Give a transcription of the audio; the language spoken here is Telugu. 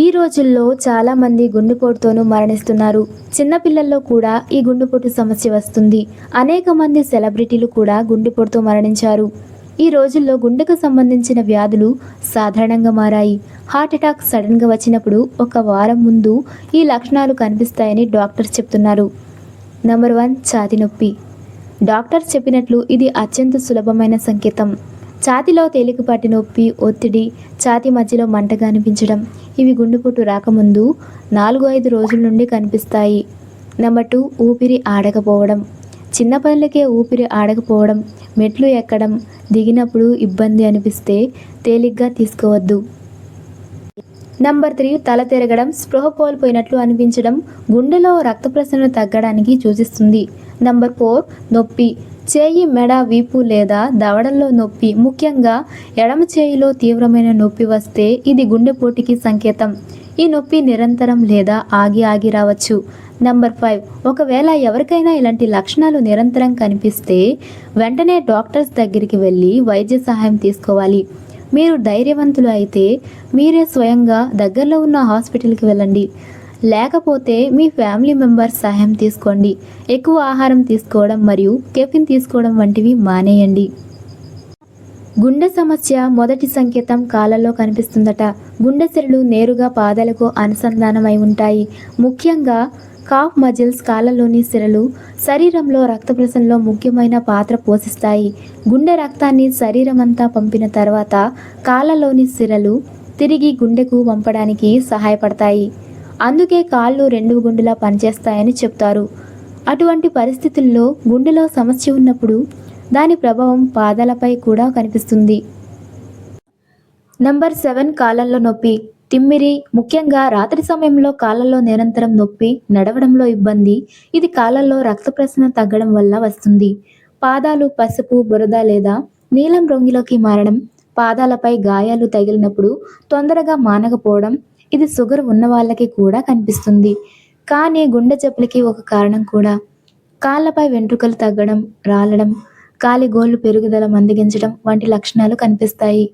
ఈ రోజుల్లో చాలా మంది గుండెపోటుతోనూ మరణిస్తున్నారు. చిన్నపిల్లల్లో కూడా ఈ గుండెపోటు సమస్య వస్తుంది. అనేక మంది సెలబ్రిటీలు కూడా గుండెపోటుతో మరణించారు. ఈ రోజుల్లో గుండెకు సంబంధించిన వ్యాధులు సాధారణంగా మారాయి. హార్ట్ అటాక్ సడన్గా వచ్చినప్పుడు ఒక వారం ముందు ఈ లక్షణాలు కనిపిస్తాయని డాక్టర్స్ చెప్తున్నారు. నంబర్ వన్ ఛాతి నొప్పి. డాక్టర్ చెప్పినట్లు ఇది అత్యంత సులభమైన సంకేతం. ఛాతిలో తేలికపాటి నొప్పి ఒత్తిడి ఛాతి మధ్యలో మంటగా అనిపించడం. ఇవి గుండెపోటు రాకముందు నాలుగు ఐదు రోజుల నుండి కనిపిస్తాయి. నెంబర్ టూ ఊపిరి ఆడకపోవడం. చిన్న పనులకే ఊపిరి ఆడకపోవడం మెట్లు ఎక్కడం దిగినప్పుడు ఇబ్బంది అనిపిస్తే తేలిగ్గా తీసుకోవద్దు. నంబర్ త్రీ తల తిరగడం. స్పృహ కోల్పోయినట్లు అనిపించడం గుండెలో రక్త ప్రసరణ తగ్గడానికి సూచిస్తుంది. నంబర్ ఫోర్ నొప్పి. చేయి మెడ వీపు లేదా దవడల్లో నొప్పి ముఖ్యంగా ఎడమ చేయిలో తీవ్రమైన నొప్పి వస్తే ఇది గుండెపోటుకి సంకేతం. ఈ నొప్పి నిరంతరం లేదా ఆగి ఆగి రావచ్చు. Number five. ఒకవేళ ఎవరికైనా ఇలాంటి లక్షణాలు నిరంతరం కనిపిస్తే వెంటనే డాక్టర్స్ దగ్గరికి వెళ్ళి వైద్య సహాయం తీసుకోవాలి. మీరు ధైర్యవంతులు అయితే మీరే స్వయంగా దగ్గరలో ఉన్న హాస్పిటల్కి వెళ్ళండి. లేకపోతే మీ ఫ్యామిలీ మెంబర్స్ సహాయం తీసుకోండి. ఎక్కువ ఆహారం తీసుకోవడం మరియు కెఫిన్ తీసుకోవడం వంటివి మానేయండి. గుండె సమస్య మొదటి సంకేతం కాళ్ళలో కనిపిస్తుందట. గుండె సిరలు నేరుగా పాదాలకు అనుసంధానమై ఉంటాయి. ముఖ్యంగా కాఫ్ మజిల్స్ కాళ్ళలోని సిరలు శరీరంలో రక్త ప్రసరణలో ముఖ్యమైన పాత్ర పోషిస్తాయి. గుండె రక్తాన్ని శరీరం అంతా పంపిన తర్వాత కాళ్ళలోని సిరలు తిరిగి గుండెకు పంపడానికి సహాయపడతాయి. అందుకే కాళ్ళు రెండు గుండెలా పనిచేస్తాయని చెప్తారు. అటువంటి పరిస్థితుల్లో గుండెలో సమస్య ఉన్నప్పుడు దాని ప్రభావం పాదాలపై కూడా కనిపిస్తుంది. నంబర్ సెవెన్ కాళ్ళల్లో నొప్పి. తిమ్మిరి ముఖ్యంగా రాత్రి సమయంలో కాళ్ళల్లో నిరంతరం నొప్పి నడవడంలో ఇబ్బంది. ఇది కాళ్ళలో రక్త ప్రసరణ తగ్గడం వల్ల వస్తుంది. పాదాలు పసుపు బురద లేదా నీలం రంగులోకి మారడం పాదాలపై గాయాలు తగిలినప్పుడు తొందరగా మానకపోవడం ఇది షుగర్ ఉన్న వాళ్ళకి కూడా కనిపిస్తుంది. కానీ గుండె జబ్బులకి ఒక కారణం కూడా. కాళ్ళపై వెంట్రుకలు తగ్గడం రాలడం కాలి గోళ్ళు పెరుగుదల మందగించడం వంటి లక్షణాలు కనిపిస్తాయి.